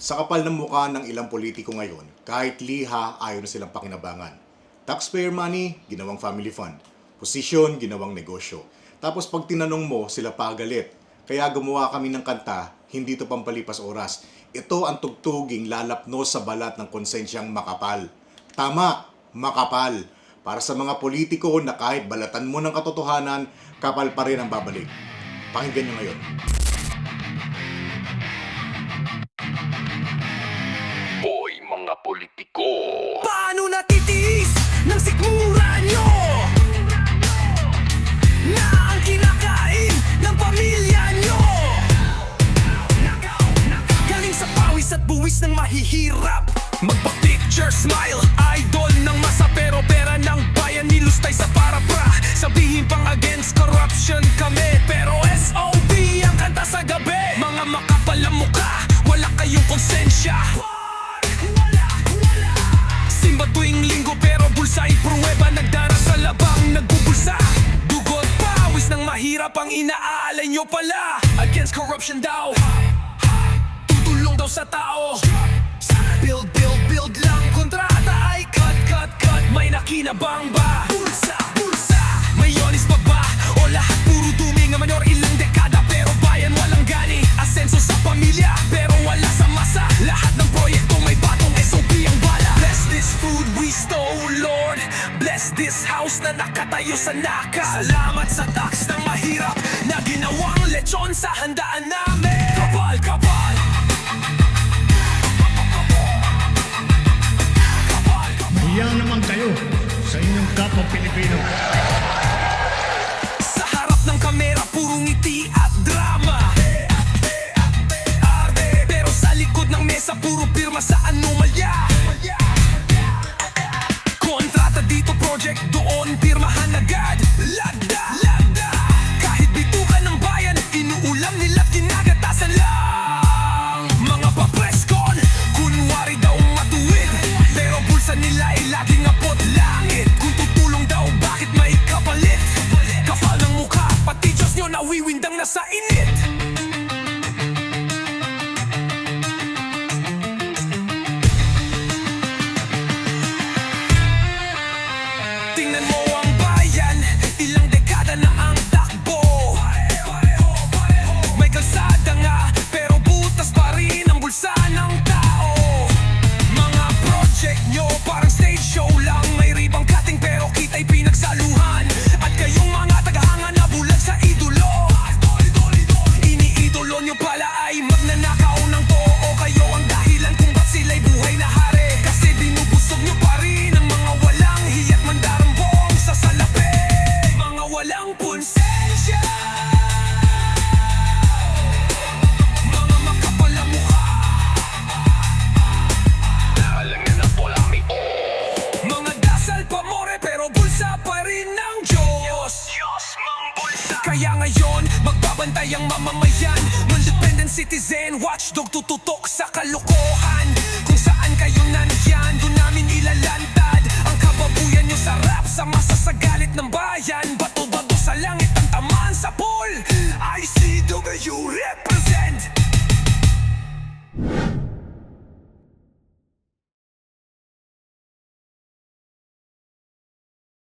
Sa kapal ng mukha ng ilang politiko ngayon, kahit liha ayaw na silang pakinabangan. Taxpayer money, ginawang family fund. Posisyon, ginawang negosyo. Tapos pag tinanong mo, sila pagalit. Kaya gumawa kami ng kanta, hindi to pampalipas oras. Ito ang tugtuging lalapno sa balat ng konsensyang makapal. Tama, makapal. Para sa mga politiko na kahit balatan mo ng katotohanan, kapal pa rin ang babalik. Pakinggan nyo ngayon. Buwis ng mahihirap. Magpa-picture, smile, idol ng masa Pero pera ng bayan. Nilustay sa para-pra. Sabihin pang against corruption kami. Pero SOB ang kanta sa gabi. Mga makapal ang mukha, wala kayong konsensya. Simba tuwing linggo pero bulsa'y pruweba. Nagdara sa labang nagbubulsa. Dugot pawis ng mahirap ang inaalay nyo pala. Against corruption daw sa tao. Build, build, build lang. Kontrata ay cut, cut, cut. May nakinabang ba? Bulsa, bulsa. Mayonis pa ba? O lahat puro dumi nga manyor ilang dekada Pero bayan walang gani Asenso sa pamilya Pero wala sa masa. Lahat ng proyekto may batong SOP ang bala. Bless this food we stole, Lord. Bless this house na nakatayo sa naka Salamat sa tax ng mahirap Na ginawang lechon sa handaan namin. Kapal, kapal Hiyang naman kayo sa inyong kapwa Pilipino. Sa harap ng kamera, puro ngiti at drama. Pero sa likod ng mesa, puro pirma sa anomalya. Kontrata dito, project doon, pirmahan agad nasa init Mga walang ponsensya Mga makapal ang mukha. Alam na polami Mga dasal pa more pero bulsa pa rin ng Diyos. Diyos mang Kaya ngayon, magbabantay ang mamamayan. Independent citizen, watchdog tututok sa kalokohan